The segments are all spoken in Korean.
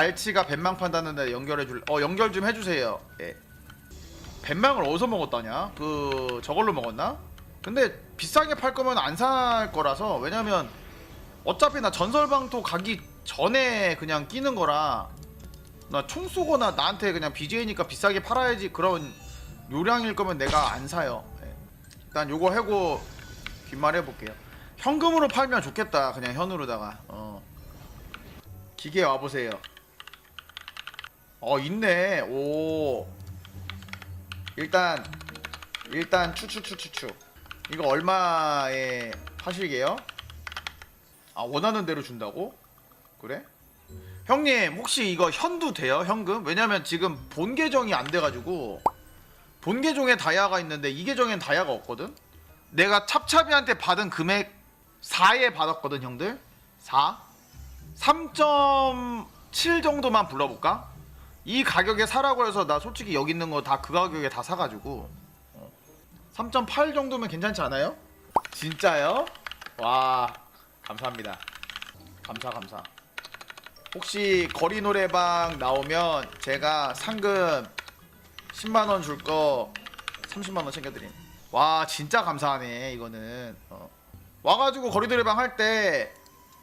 갈치가 벤망 판다는데 연결해 줄. 어 연결 좀 해주세요. 예. 벤망을 어디서 먹었다냐? 그 저걸로 먹었나? 근데 비싸게 팔 거면 안 살 거라서 왜냐면 어차피 나 전설방토 가기 전에 그냥 끼는 거라 나 총 쏘거나 나한테 그냥 BJ니까 비싸게 팔아야지 그런 요량일 거면 내가 안 사요. 예. 일단 요거 해고 뒷말 해볼게요. 현금으로 팔면 좋겠다. 그냥 현으로다가. 어. 기계 와보세요. 어 있네. 오. 일단 일단 추추추추추. 이거 얼마에 파실게요? 아 원하는 대로 준다고? 그래? 형님 혹시 이거 현도 돼요? 현금? 왜냐면 지금 본 계정이 안 돼가지고 본 계정에 다이아가 있는데 이 계정엔 다이아가 없거든? 내가 찹찹이한테 받은 금액 4에 받았거든 형들 4 3.7 정도만 불러볼까? 이 가격에 사라고 해서 나 솔직히 여기 있는 거 다 그 가격에 다 사가지고 3.8 정도면 괜찮지 않아요? 진짜요? 와 감사합니다. 감사 감사. 혹시 거리 노래방 나오면 제가 상금 10만원 줄 거 30만원 챙겨드림. 와 진짜 감사하네 이거는. 어. 와가지고 거리 노래방 할 때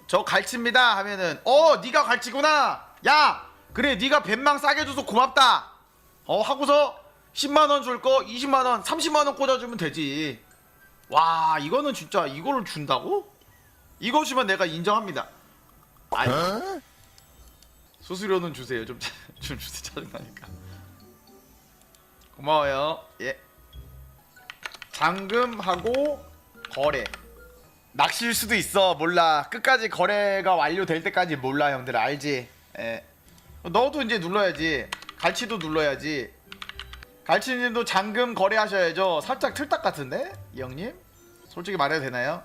저 갈치입니다 하면은 어 니가 갈치구나! 야 그래 니가 벤망 싸게 줘서 고맙다. 어 하고서 10만원 줄 거 20만원 30만원 꽂아주면 되지. 와 이거는 진짜 이거를 준다고? 이거 주면 내가 인정합니다. 아니 수수료는 주세요. 좀, 좀 주세요 짜증나니까. 고마워요. 예. 잔금하고 거래. 낚시일 수도 있어. 몰라. 끝까지 거래가 완료될 때까지 몰라 형들. 알지? 예 너도 이제 눌러야지 갈치도 눌러야지 갈치님도 잔금 거래하셔야죠 살짝 틀딱 같은데 이 형님 솔직히 말해도 되나요?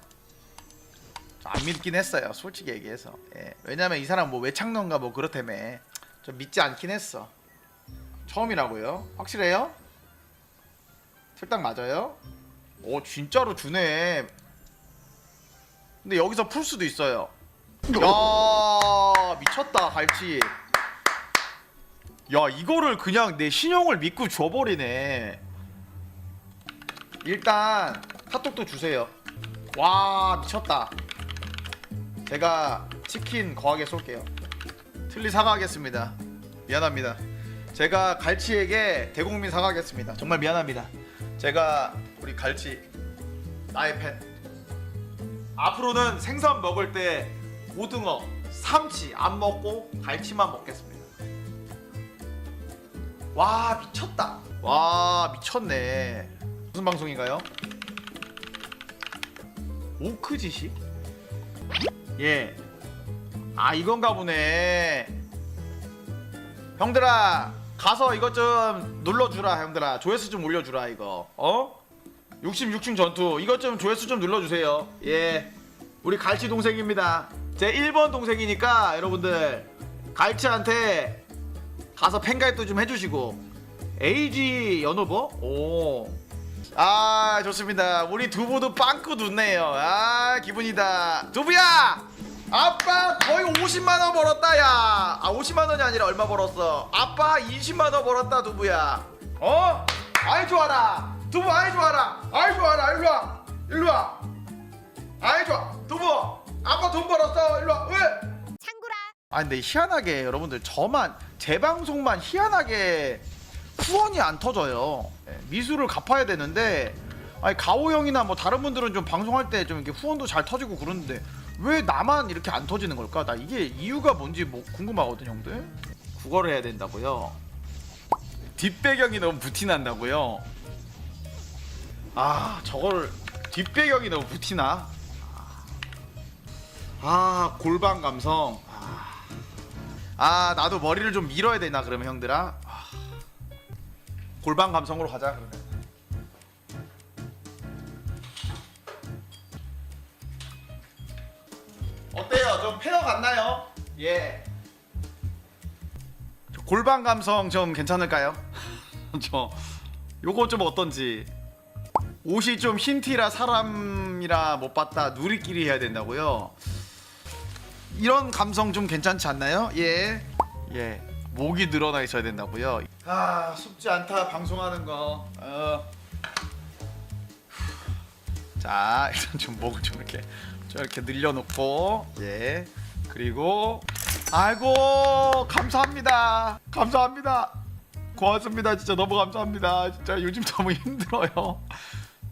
안 믿긴 했어요 솔직히 얘기해서 예. 왜냐면 이 사람 뭐 외창론가 뭐 그렇다며 좀 믿지 않긴 했어 처음이라고요? 확실해요? 틀딱 맞아요? 오 진짜로 주네 근데 여기서 풀 수도 있어요 야 미쳤다 갈치 야 이거를 그냥 내 신용을 믿고 줘버리네. 일단 카톡도 주세요. 와 미쳤다. 제가 치킨 거하게 쏠게요. 틀리 사과하겠습니다. 미안합니다. 제가 갈치에게 대국민 사과하겠습니다. 정말 미안합니다. 제가 우리 갈치 나의 팬. 앞으로는 생선 먹을 때 고등어, 삼치 안 먹고 갈치만 먹겠습니다. 와 미쳤다. 와 미쳤네. 무슨 방송인가요? 오크지식? 예. 아 이건가 보네. 형들아 가서 이것 좀 눌러주라 형들아 조회수 좀 올려주라 이거 어? 66층 전투 이것 좀 조회수 좀 눌러주세요 예 우리 갈치 동생입니다 제 1번 동생이니까 여러분들 갈치한테 가서 팬가입도 좀 해주시고. AG 연오버? 오 아 좋습니다. 우리 두부도 빵꾸 눕네요. 아 기분이다. 두부야! 아빠 거의 50만원 벌었다 야아 50만원이 아니라 얼마 벌었어? 아빠 20만원 벌었다 두부야. 어? 아이 좋아라. 두부 아이 좋아라. 아이 좋아라. 일로와. 일로와. 아이 좋아. 두부 아빠 돈 벌었어. 일로와. 왜? 아 근데 희한하게 여러분들 저만 제 방송만 희한하게 후원이 안 터져요. 예, 미수를 갚아야 되는데 아니 가오 형이나 뭐 다른 분들은 좀 방송할 때 좀 이렇게 후원도 잘 터지고 그러는데 왜 나만 이렇게 안 터지는 걸까? 나 이게 이유가 뭔지 뭐 궁금하거든 형들. 국어를 해야 된다고요? 뒷배경이 너무 부티난다고요? 아 저걸 뒷배경이 너무 부티나? 아 골반 감성 아, 아 나도 머리를 좀 밀어야 되나 그러면 형들아? 아, 골반 감성으로 가자 그러면. 어때요? 좀 페어 같나요? 예. 저 골반 감성 좀 괜찮을까요? 저 요거 좀 어떤지. 옷이 좀 흰 티라 사람이라 못 봤다. 누리끼리 해야 된다고요 이런 감성 좀 괜찮지 않나요? 예. 예 목이 늘어나 있어야 된다고요. 아 쉽지 않다 방송하는 거. 어. 자 일단 좀 목을 좀 이렇게 좀 이렇게 늘려놓고 예 그리고 아이고 감사합니다 감사합니다 고맙습니다 진짜 너무 감사합니다 진짜 요즘 너무 힘들어요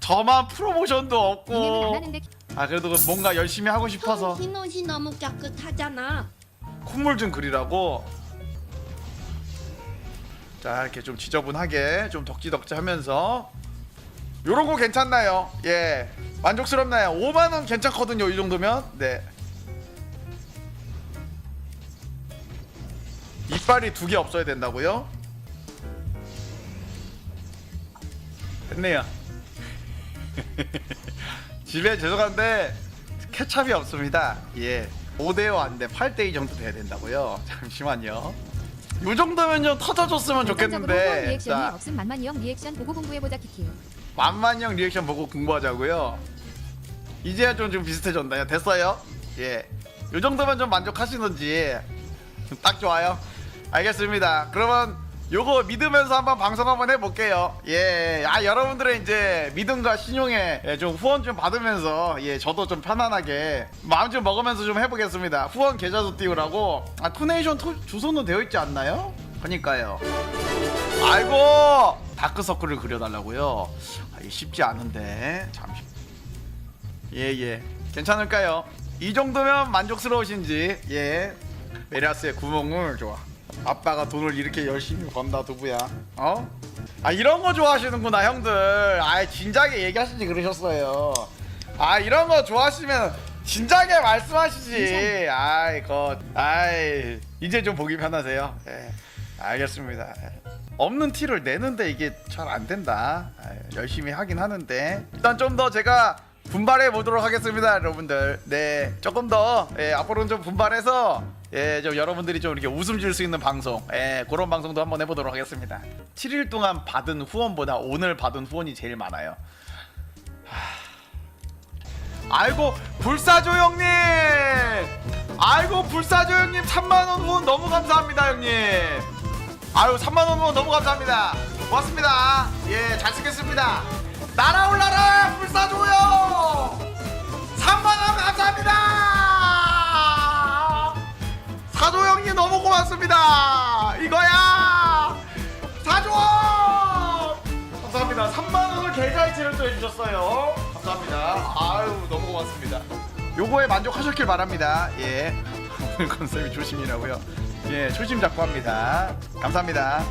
저만 프로모션도 없고 하는데 아 그래도 뭔가 열심히 하고 싶어서 흰 옷이 너무 깨끗하잖아. 콧물 좀 그리라고 자 이렇게 좀 지저분하게 좀 덕지덕지 하면서 요런 거 괜찮나요? 예 만족스럽나요? 5만원 괜찮거든요 이 정도면 네 이빨이 두 개 없어야 된다고요? 됐네요 집에 죄송한데 케찹이 없습니다. 예. 5대5 안 돼. 8대2 정도 돼야 된다고요. 잠시만요. 요 정도면요 터져줬으면 일반적으로 후원 좋겠는데. 리액션이 자, 없음 만만이 형 리액션 보고 공부해보자 키키 만만형 리액션 보고 공부하자고요. 이제야 좀, 좀 비슷해졌나요? 됐어요? 예. 요 정도면 좀 만족하시는지 딱 좋아요. 알겠습니다. 그러면 요거 믿으면서 한번 방송 한번 해볼게요. 예, 아 여러분들의 이제 믿음과 신용에 예, 좀 후원 좀 받으면서 예, 저도 좀 편안하게 마음 좀 먹으면서 좀 해보겠습니다. 후원 계좌도 띄우라고. 아 투네이션 투, 주소는 되어 있지 않나요? 그니까요. 아이고 다크서클을 그려달라고요. 아, 쉽지 않은데 잠시. 예예 괜찮을까요? 이 정도면 만족스러우신지 예 메리아스의 구멍을 좋아 아빠가 돈을 이렇게 열심히 번다 두부야. 어? 아 이런 거 좋아하시는구나 형들. 아 진작에 얘기하시지 그러셨어요. 아 이런 거 좋아하시면 진작에 말씀하시지. 아이 거 아이 이제 좀 보기 편하세요. 예 알겠습니다. 예. 없는 티를 내는데 이게 잘 안 된다. 아유, 열심히 하긴 하는데. 일단 좀 더 제가 분발해 보도록 하겠습니다, 여러분들. 네, 조금 더 예, 앞으로는 좀 분발해서 예, 좀 여러분들이 좀 이렇게 웃음 줄수 있는 방송, 예, 그런 방송도 한번 해보도록 하겠습니다. 7일 동안 받은 후원보다 오늘 받은 후원이 제일 많아요. 하... 아이고 불사조 형님, 아이고 불사조 형님 3만 원 후원 너무 감사합니다, 형님. 아유 3만 원 후원 너무 감사합니다 고맙습니다 예 잘 쓰겠습니다 날아올라라! 불사조요! 3만원 감사합니다! 사조 형님 너무 고맙습니다. 이거야! 사조 감사합니다. 3만원을 계좌이체를 또 해주셨어요. 감사합니다. 아유 너무 고맙습니다. 요거에 만족하셨길 바랍니다. 예. 오늘 컨셉이 조심이라고요? 예 초심 잡고 합니다. 감사합니다